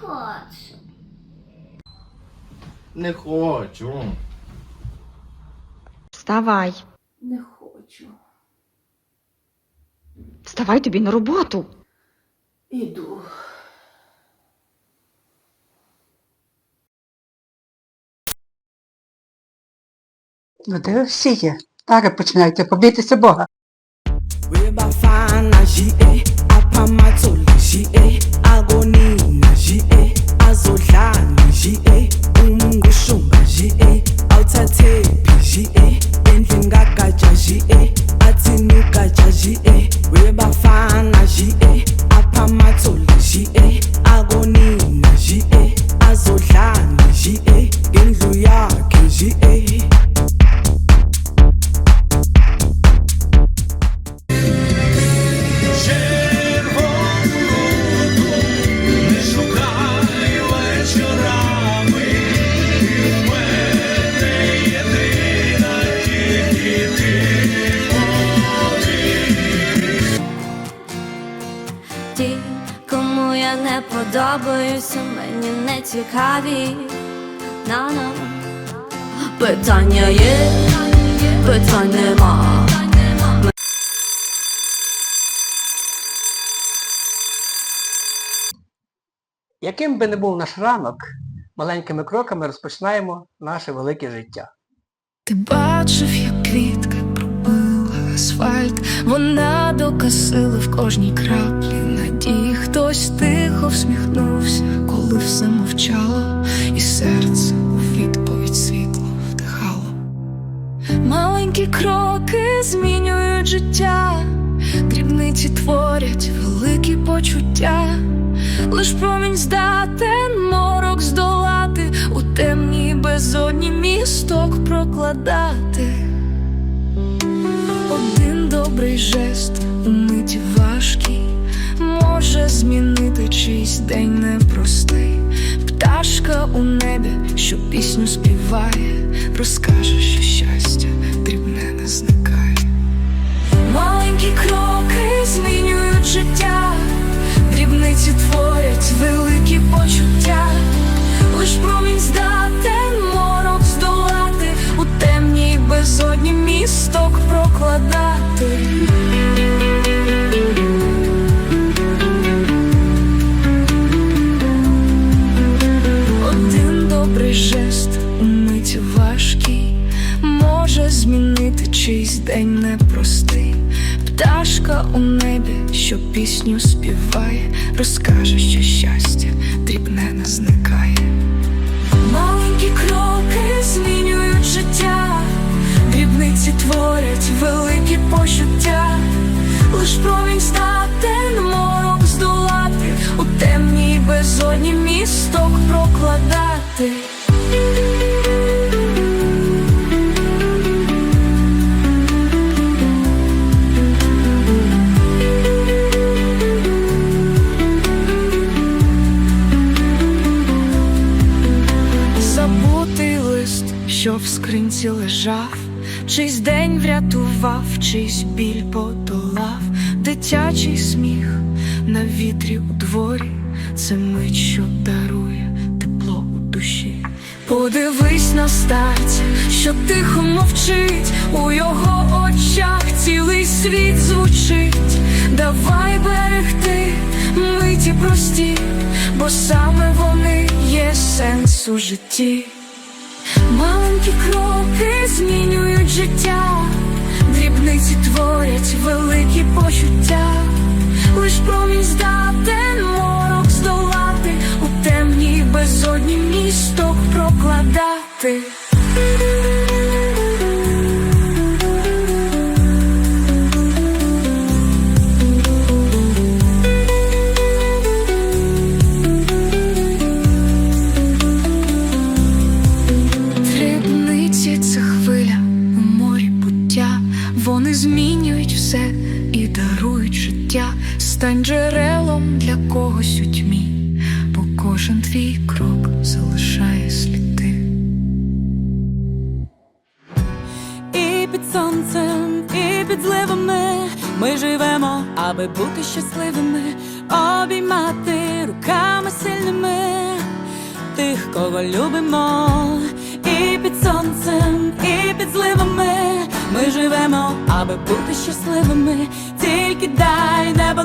хочу. Не хочу. Вставай. Не хочу. Вставай тобі на роботу. Іду. Ну, де всі є? Зараз починайте, побійтеся Бога. hoje я не подобаюся, мені не цікаві. На-на. Питання є, питань нема. Яким би не був наш ранок, маленькими кроками розпочинаємо наше велике життя. Ти бачив, як квітка пробила асфальт, вона докосила в кожній краплі. Хтось тихо всміхнувся, коли все мовчало, і серце у відповідь світло вдихало. Маленькі кроки змінюють життя, дрібниці творять великі почуття. Лиш промінь здатен морок здолати, у темній безодні місток прокладати. Один добрий жест пісню співає, розкаже, Пташка у небі, що пісню співає, розкаже, що щастя дрібне не зникає. Маленькі кроки змінюють життя, дрібниці творять великі почуття, лежав, чийсь день врятував, чийсь біль подолав, дитячий сміх на вітрі у дворі, це мить, що дарує тепло у душі. Подивись на старця, що тихо мовчить, у його очах цілий світ звучить. Давай берегти миті прості, бо саме вони є сенс у житті. Маленькі кроки змінюють життя, дрібниці творять великі почуття, лиш промінь здатен морок здолати, у темній безодні місток прокладати. Життя. Стань джерелом для когось у тьмі, бо кожен твій крок залишає сліди. І під сонцем, і під зливами ми живемо, аби бути щасливими. обіймати руками сильними тих, кого любимо, і під сонцем, і під зливами ми живемо, аби бути щасливими. Тільки дай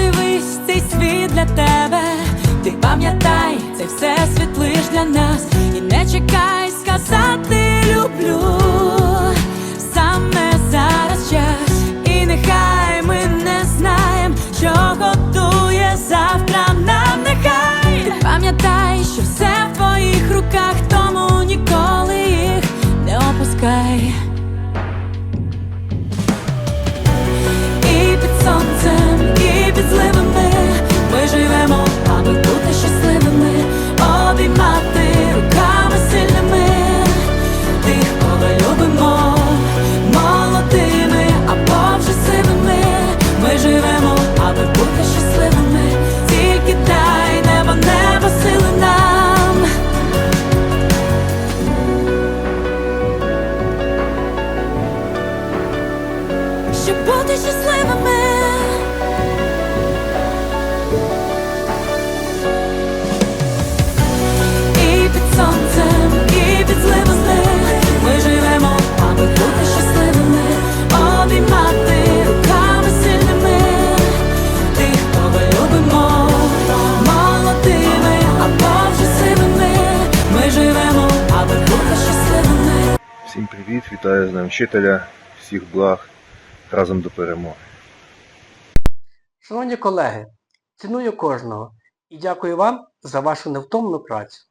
Подивись цей світ для тебе, ти пам'ятай, це все світ лиш для нас. І не чекай сказати люблю. Саме зараз час, і нехай ми не знаємо, що готує завтра нам нехай. Ти пам'ятай, що все в твоїх руках, тому ніколи їх не опускай. Вітаю з Днем вчителя, всіх благ, разом до перемоги. Шановні колеги, ціную кожного і дякую вам за вашу невтомну працю.